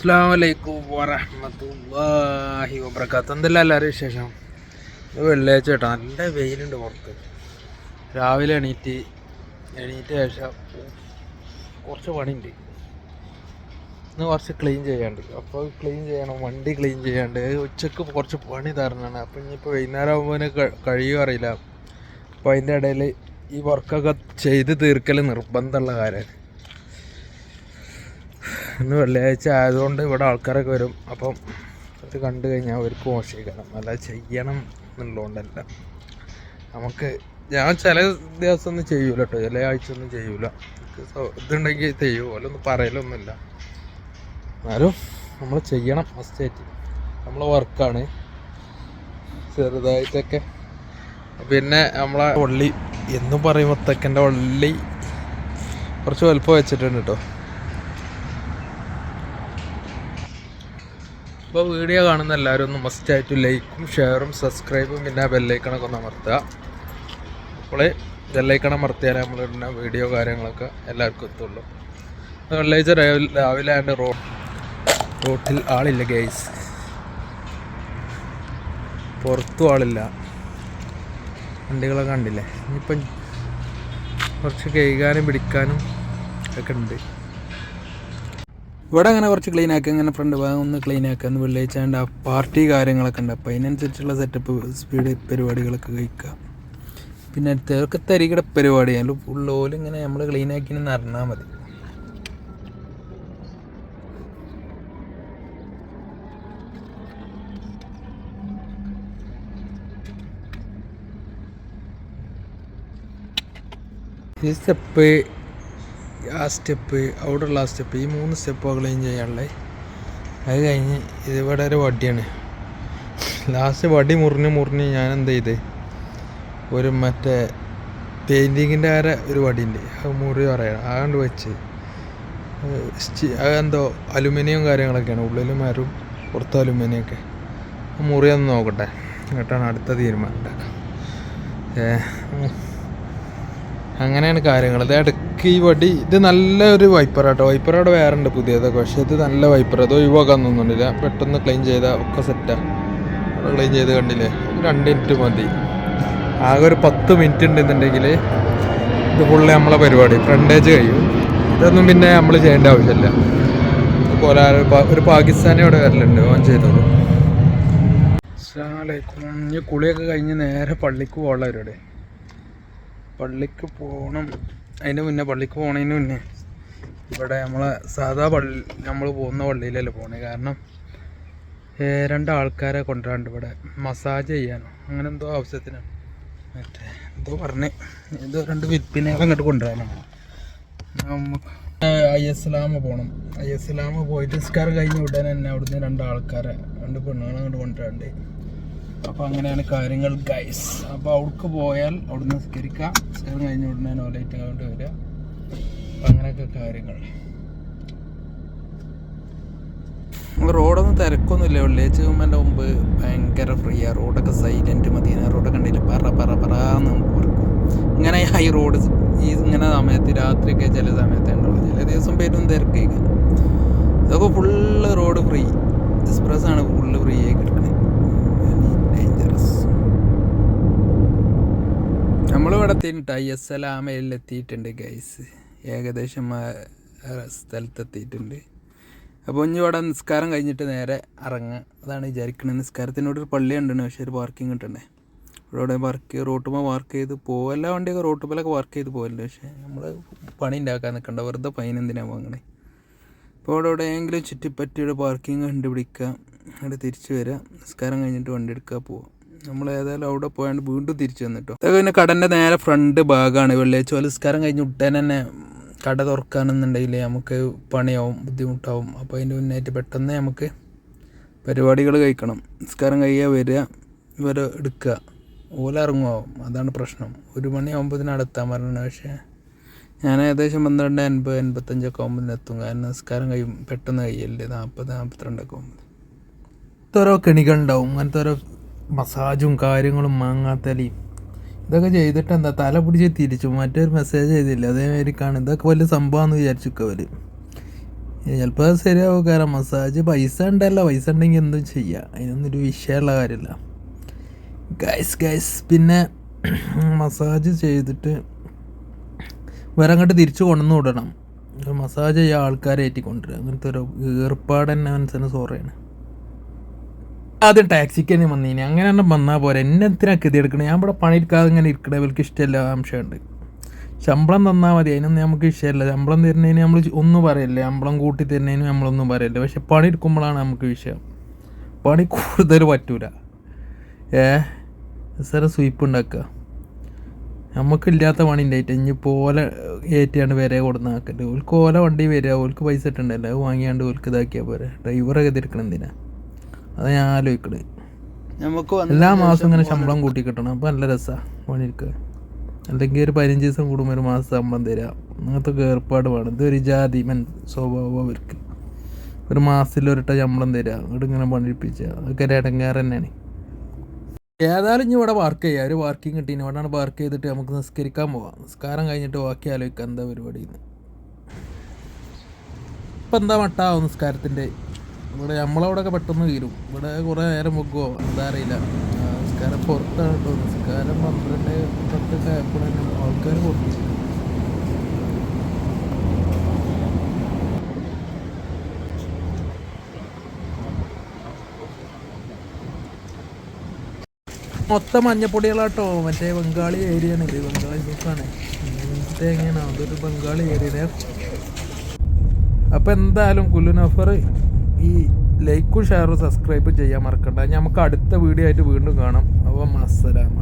അസ്സാം വലൈക്കും വറഹമത്തല്ലാഹി വബർക്കാത്ത എന്തെല്ലാം എല്ലാവരും വിശേഷം? വെള്ളിയാഴ്ച കേട്ടോ. നല്ല വെയിലുണ്ട് പുറത്ത്. രാവിലെ എണീറ്റ് എണീറ്റ ശേഷം കുറച്ച് പണിയുണ്ട്. ഇന്ന് കുറച്ച് ക്ലീൻ ചെയ്യാണ്ട് അപ്പോൾ ക്ലീൻ ചെയ്യണം വണ്ടി ക്ലീൻ ചെയ്യാണ്ട് ഉച്ചയ്ക്ക് കുറച്ച് പണി തരണമാണ് അപ്പോൾ ഇനിയിപ്പോൾ വൈകുന്നേരം ആകുമ്പോൾ കഴിയും അറിയില്ല. അപ്പോൾ അതിന്റെ ഇടയിൽ ഈ വർക്കൊക്കെ ചെയ്ത് തീർക്കൽ നിർബന്ധമുള്ള കാര്യമാണ്. ഇന്ന് വെള്ളിയാഴ്ച ആയതുകൊണ്ട് ഇവിടെ ആൾക്കാരൊക്കെ വരും. അപ്പം അത് കണ്ടു കഴിഞ്ഞാൽ അവർക്ക് മോശിക്കണം അല്ല ചെയ്യണം എന്നുള്ളതുകൊണ്ടല്ല. നമുക്ക് ഞാൻ ചില ദിവസം ഒന്നും ചെയ്യൂല കേട്ടോ. ചില ആഴ്ച ഒന്നും ചെയ്യൂല ഇതുണ്ടെങ്കിൽ ചെയ്യൂ. അല്ലൊന്നും പറയലൊന്നുമില്ല. എന്നാലും നമ്മൾ ചെയ്യണം. മസ്റ്റായിട്ട് നമ്മൾ വർക്കാണ്. ചെറുതായിട്ടൊക്കെ. പിന്നെ നമ്മളെ വള്ളി. എന്നും പറയുമ്പോൾ തെക്കന്റെ വള്ളി കുറച്ച് വലുപ്പം വെച്ചിട്ടുണ്ട് കേട്ടോ. അപ്പോൾ വീഡിയോ കാണുന്ന എല്ലാവരും ഒന്ന് മസ്റ്റായിട്ട് ലൈക്കും ഷെയറും സബ്സ്ക്രൈബും പിന്നെ ബെല്ലൈക്കണൊക്കെ ഒന്ന് അമർത്തുക. അപ്പോൾ ബെല്ലൈക്കൺ അമർത്തിയാൽ നമ്മൾ ഇടുന്ന വീഡിയോ കാര്യങ്ങളൊക്കെ എല്ലാവർക്കും എത്തുള്ളൂ. വെള്ളിയാഴ്ച രാവിലെ ആണ്ട് റോ റോട്ടിൽ ആളില്ല ഗൈസ് പുറത്തും ആളില്ല. വണ്ടികളൊക്കെ കണ്ടില്ലേ? ഇനിയിപ്പം കുറച്ച് കഴുകാനും പിടിക്കാനും ഒക്കെ ഉണ്ട്. ഇവിടെ അങ്ങനെ കുറച്ച് ക്ലീൻ ആക്കുക അങ്ങനെ ഫ്രണ്ട് ഭാഗം ഒന്ന് ക്ലീൻ ആക്കുക എന്ന് വെള്ളിയാഴ്ച ആ പാർട്ടി കാര്യങ്ങളൊക്കെ ഉണ്ട്. അപ്പോൾ അതിനനുസരിച്ചുള്ള സെറ്റപ്പ് സ്പീഡ് പരിപാടികളൊക്കെ കഴിക്കുക പിന്നെ തേർക്ക് തരികിട പരിപാടി അതിൽ ഫുള്ള് ഓൽ ഇങ്ങനെ നമ്മൾ ക്ലീൻ ആക്കി അറിഞ്ഞാൽ മതി. ഈ സ്റ്റെപ്പ് ആ സ്റ്റെപ്പ് അവിടെയുള്ള ആ സ്റ്റെപ്പ് ഈ മൂന്ന് സ്റ്റെപ്പ് ക്ലീൻ ചെയ്യാനുള്ളത് അത് കഴിഞ്ഞ് ഇത് ഒരു വടിയാണ്. ലാസ്റ്റ് വടി മുറിഞ്ഞ് മുറിഞ്ഞ് ഞാൻ എന്ത് ചെയ്ത്? ഒരു മറ്റേ പെയിന്റിങ്ങിന്റെ ആരെ ഒരു വടിയുണ്ട്. അത് മുറി പറയണം. അതുകൊണ്ട് വെച്ച്. അതെന്തോ അലുമിനിയം കാര്യങ്ങളൊക്കെയാണ്. ഉള്ളിൽ മരവും പുറത്ത് അലുമിനിയം ഒക്കെ ആ മുറി ഒന്ന് നോക്കട്ടെ. എന്നിട്ടാണ് അടുത്ത തീരുമാനം ഉണ്ടാക്കുക. അങ്ങനെയാണ് കാര്യങ്ങൾ ഇത് ഇടയ്ക്ക് ഈ വടി ഇത് നല്ലൊരു വൈപ്പർ കേട്ടോ വൈപ്പർ അവിടെ വേറെ ഉണ്ട് പുതിയതൊക്കെ. പക്ഷേ ഇത് നല്ല വൈപ്പർ അത് ഒഴിവാക്കാൻ തോന്നുന്നില്ല. പെട്ടെന്ന് ക്ലീൻ ചെയ്താൽ ഒക്കെ സെറ്റാണ് ക്ലീൻ ചെയ്ത് കണ്ടില്ലേ? രണ്ട് മിനിറ്റ് മതി. ആകെ ഒരു പത്ത് മിനിറ്റ് ഉണ്ടെന്നുണ്ടെങ്കിൽ ഇത് ഫുള്ള് നമ്മളെ പരിപാടി. ഫ്രണ്ടേജ് കഴിയും. ഇതൊന്നും പിന്നെ നമ്മൾ ചെയ്യേണ്ട ആവശ്യമില്ല പോലെ ഒരു പാകിസ്ഥാനി അവിടെ വരലുണ്ട്. ഓൻ ചെയ്തോളൂ ഇനി കുളിയൊക്കെ കഴിഞ്ഞ് നേരെ പള്ളിക്ക് പോകാനുള്ള പരിപാടി. പള്ളിക്ക് പോകണം അതിന് മുന്നേ പള്ളിക്ക് പോണതിന് മുന്നേ ഇവിടെ നമ്മളെ സാധാ പള്ളി നമ്മൾ പോകുന്ന പള്ളിയിലല്ലേ പോണേ. കാരണം രണ്ടാൾക്കാരെ കൊണ്ടുവരാണ്ട് ഇവിടെ മസാജ് ചെയ്യാനോ അങ്ങനെ എന്തോ ആവശ്യത്തിനാണ് മറ്റേ എന്തോ പറഞ്ഞേ എന്തോ രണ്ട് വിൽപ്പിനെ അങ്ങോട്ട് കൊണ്ടുവരാനാണ് നമുക്ക് ഐ എസ് ലാമ പോകണം ഐ എസ് ലാമ പോയിട്ട് നിസ്കാരം കഴിഞ്ഞ് ഉടനെ തന്നെ അവിടുന്ന് രണ്ട് ആൾക്കാരെ രണ്ട് പെണ്ണുങ്ങളെ അങ്ങോട്ട് കൊണ്ടുവരാണ്ട്. അപ്പോൾ അങ്ങനെയാണ് കാര്യങ്ങൾ ഗൈസ് അപ്പോൾ അവിടേക്ക് പോയാൽ അവിടുന്ന് നിസ്കരിക്കാം നിസ്കാരം കഴിഞ്ഞ ഉടനെ നോലൈറ്റ് കൊണ്ട് വരിക. അപ്പം അങ്ങനെയൊക്കെ കാര്യങ്ങൾ. റോഡൊന്നും തിരക്കൊന്നുമില്ല. വെള്ളിയാഴ്ച എന്റെ മുമ്പ് ഭയങ്കര ഫ്രീ ആ. റോഡൊക്കെ സൈലന്റ് മതി. റോഡൊക്കെ കണ്ടില്ല? പറ പറ പറന്ന് നമുക്ക് പറക്കും. ഇങ്ങനെ ഹൈ റോഡ് ഈ ഇങ്ങനെ സമയത്ത് രാത്രിയൊക്കെ ചില സമയത്ത് ഉണ്ടാവുള്ളൂ ചില ദിവസം പേരും തിരക്കേക്കാം. ഇതൊക്കെ ഫുള്ള് റോഡ് ഫ്രീ എക്സ്പ്രസ് ആണ് ഫുള്ള് ഫ്രീ ആയി കിടക്കണേ. നമ്മളിവിടെ എത്തിയിട്ടുണ്ട് ഐ എസ് എൽ ആമയിൽ എത്തിയിട്ടുണ്ട് ഗൈസ്. ഏകദേശം സ്ഥലത്തെത്തിയിട്ടുണ്ട്. അപ്പോൾ ഇനി ഇവിടെ നിസ്കാരം കഴിഞ്ഞിട്ട് നേരെ ഇറങ്ങുക അതാണ് വിചാരിക്കുന്നത് നിസ്കാരത്തിനോട് ഒരു പള്ളി ഉണ്ടെന്ന് പക്ഷേ ഒരു പാർക്കിംഗ് കിട്ടണ്ടേ. ഇവിടെ വർക്ക് റോട്ടുമ്പോൾ വർക്ക് ചെയ്ത് പോകും എല്ലാ വണ്ടിയൊക്കെ റോട്ടുമ്പോലൊക്കെ വർക്ക് ചെയ്ത് പോകലുണ്ട് പക്ഷേ നമ്മൾ പണി ഉണ്ടാക്കാൻ നിൽക്കണ്ട വെറുതെ പൈനെന്തിനാ എന്തിനാണ് വാങ്ങണേ. ഇപ്പോൾ ഇവിടെ എവിടെയെങ്കിലും ചുറ്റിപ്പറ്റിയുടെ പാർക്കിംഗ് കണ്ടുപിടിക്കുക അവിടെ തിരിച്ചു വരിക നിസ്കാരം കഴിഞ്ഞിട്ട് വണ്ടി എടുക്കുക പോവുക നമ്മൾ ഏതായാലും അവിടെ പോയാണ്ട് വീണ്ടും തിരിച്ചു വന്നിട്ടോ. അതൊക്കെ പിന്നെ കടന്റെ നേരെ ഫ്രണ്ട് ഭാഗമാണ് വെള്ളിയാഴ്ച ചോലസ്കാരം കഴിഞ്ഞ് ഉടനെ തന്നെ കട തുറക്കാനെന്നുണ്ടെങ്കിൽ നമുക്ക് പണിയാവും ബുദ്ധിമുട്ടാവും. അപ്പോൾ അതിന്റെ മുന്നേറ്റ് പെട്ടെന്ന് നമുക്ക് പരിപാടികൾ കഴിക്കണം. നിസ്കാരം കഴിയുക വരിക ഇവരെ എടുക്കുക. ഓല ഇറങ്ങുമാവും. അതാണ് പ്രശ്നം. ഒരു മണിയാകുമ്പോൾ അടുത്താൻ പറഞ്ഞത് പക്ഷേ ഞാൻ ഏകദേശം പന്ത്രണ്ട് എൺപത് എൺപത്തഞ്ചൊക്കെ ആകുമ്പോൾ എത്തും. കാരണം നിസ്കാരം കഴിയും. പെട്ടെന്ന് കഴിയല്ലേ? നാൽപ്പത് നാൽപ്പത്തിരണ്ടൊക്കെ ആകുമ്പോൾ ഓരോ കെണികളുണ്ടാവും അങ്ങനത്തെ ഓരോ മസാജും കാര്യങ്ങളും മാങ്ങാത്തലയും ഇതൊക്കെ ചെയ്തിട്ട് എന്താ തല പിടിച്ച് തിരിച്ചു. മറ്റൊരു മെസ്സേജ് ചെയ്തില്ല. അതേമാതിരിക്കാണ് ഇതൊക്കെ വലിയ സംഭവമാണെന്ന് വിചാരിച്ചൊക്കെ അവർ ചിലപ്പോൾ ശരിയാവും. കാരണം മസാജ് പൈസ ഉണ്ടല്ലോ. പൈസ ഉണ്ടെങ്കിൽ എന്തും ചെയ്യാം. അതിനൊന്നും ഒരു വിഷയമുള്ള കാര്യമില്ല. ഗൈസ് ഗൈസ് പിന്നെ മസാജ് ചെയ്തിട്ട് വേറെ അങ്ങോട്ട് തിരിച്ചു കൊണ്ടുവന്ന് വിടണം. മസാജ് ചെയ്യാൻ ആൾക്കാരെ ഏറ്റിക്കൊണ്ടുവരിക. അങ്ങനത്തെ ഒരു ഏർപ്പാട് തന്നെ മനസ്സിന് സോറയാണ്. ആദ്യം ടാക്സിക്ക് തന്നെ വന്നീനി. അങ്ങനെ തന്നെ വന്നാൽ പോരെ. എന്നെ എന്തിനാ കൃതി എടുക്കണേ? ഞാൻ ഇവിടെ പണിയെടുക്കാതെ ഇങ്ങനെ ഇരിക്കണേ. ഇവർക്ക് ഇഷ്ടമല്ല ആംശമുണ്ട് ശമ്പളം തന്നാൽ മതി. അതിനൊന്നും നമുക്ക് വിഷയമല്ല. ശമ്പളം തരുന്നതിന് നമ്മൾ ഒന്നും പറയല്ലേ? ശമ്പളം കൂട്ടി തരുന്നതിന് നമ്മളൊന്നും പറയല്ലേ? പക്ഷെ പണി എടുക്കുമ്പോഴാണ് നമുക്ക് വിഷയം. പണി കൂടുതൽ പറ്റൂല. ഏ? സാറെ സ്വീപ്പ് ഉണ്ടാക്കുക. നമുക്കില്ലാത്ത പണി ഉണ്ടായിട്ട് ഇനി പോലെ ഏറ്റിയാണ് വരെ കൊടുന്ന് ആക്കേണ്ടത് ഓൽക്ക് ഓല വണ്ടി വരിക. ഓൽക്ക് പൈസ ഇട്ടുണ്ടല്ലോ? അത് വാങ്ങിയാണ്ട് ഓൽക്ക് ഇതാക്കിയാൽ പോരെ. ഡ്രൈവറൊക്കെ തിരക്കണം എന്തിനാ? അത് ഞാൻ ആലോചിക്കണേ. എല്ലാ മാസവും ഇങ്ങനെ ശമ്പളം കൂട്ടി കിട്ടണം. അപ്പം നല്ല രസമാണ് പണിയെടുക്കുക അല്ലെങ്കിൽ ഒരു പതിനഞ്ച് ദിവസം കൂടുമ്പോൾ ഒരു മാസം ശമ്പളം തരിക അങ്ങനത്തെ ഒക്കെ ഏർപ്പാട് വേണം. ഇതൊരു ജാതി മൻ സ്വഭാവം അവർക്ക്. ഒരു മാസത്തിൽ ഒരിട്ട ശമ്പളം തരിക അങ്ങോട്ട് ഇങ്ങനെ പണിപ്പിച്ച അതൊക്കെ ഒരു ഇടങ്ങാറ് തന്നെയാണ്. ഏതായാലും ഇനി ഇവിടെ വർക്ക് ചെയ്യുക ഒരു വർക്കിംഗ് കിട്ടീന്. ഇവിടെയാണ് വർക്ക് ചെയ്തിട്ട് നമുക്ക് നിസ്കരിക്കാൻ പോവാം. നിസ്കാരം കഴിഞ്ഞിട്ട് ബാക്കി ആലോചിക്കാം എന്താ പരിപാടി ഇപ്പൊ ഇപ്പം എന്താ മട്ടാവും നിസ്കാരത്തിന്റെ ഇവിടെ നമ്മളവിടെയൊക്കെ പെട്ടെന്ന് തീരും ഇവിടെ കുറേ നേരം വെക്കുമോ എന്താ അറിയില്ല. നിസ്കാരം പുറത്താണ് കേട്ടോ. നിസ്കാരം പന്ത്രണ്ട് പത്തൊക്കെ ആയപ്പോഴും ആൾക്കാർ പുറത്തു മൊത്തം മഞ്ഞപ്പൊടികളാട്ടോ. മറ്റേ ബംഗാളി ഏരിയയാണ് ഇത് ബംഗാളി സൂപ്പാണ്. എങ്ങനെയാണ്? അതൊരു ബംഗാളി ഏരിയ അപ്പോൾ എന്തായാലും കുല്ലുനഫർ ഈ ലൈക്കും ഷെയറും സബ്സ്ക്രൈബ് ചെയ്യാൻ മറക്കണ്ട. നമുക്ക് അടുത്ത വീഡിയോ ആയിട്ട് വീണ്ടും കാണാം. അപ്പം അസ്സലാമലൈക്കും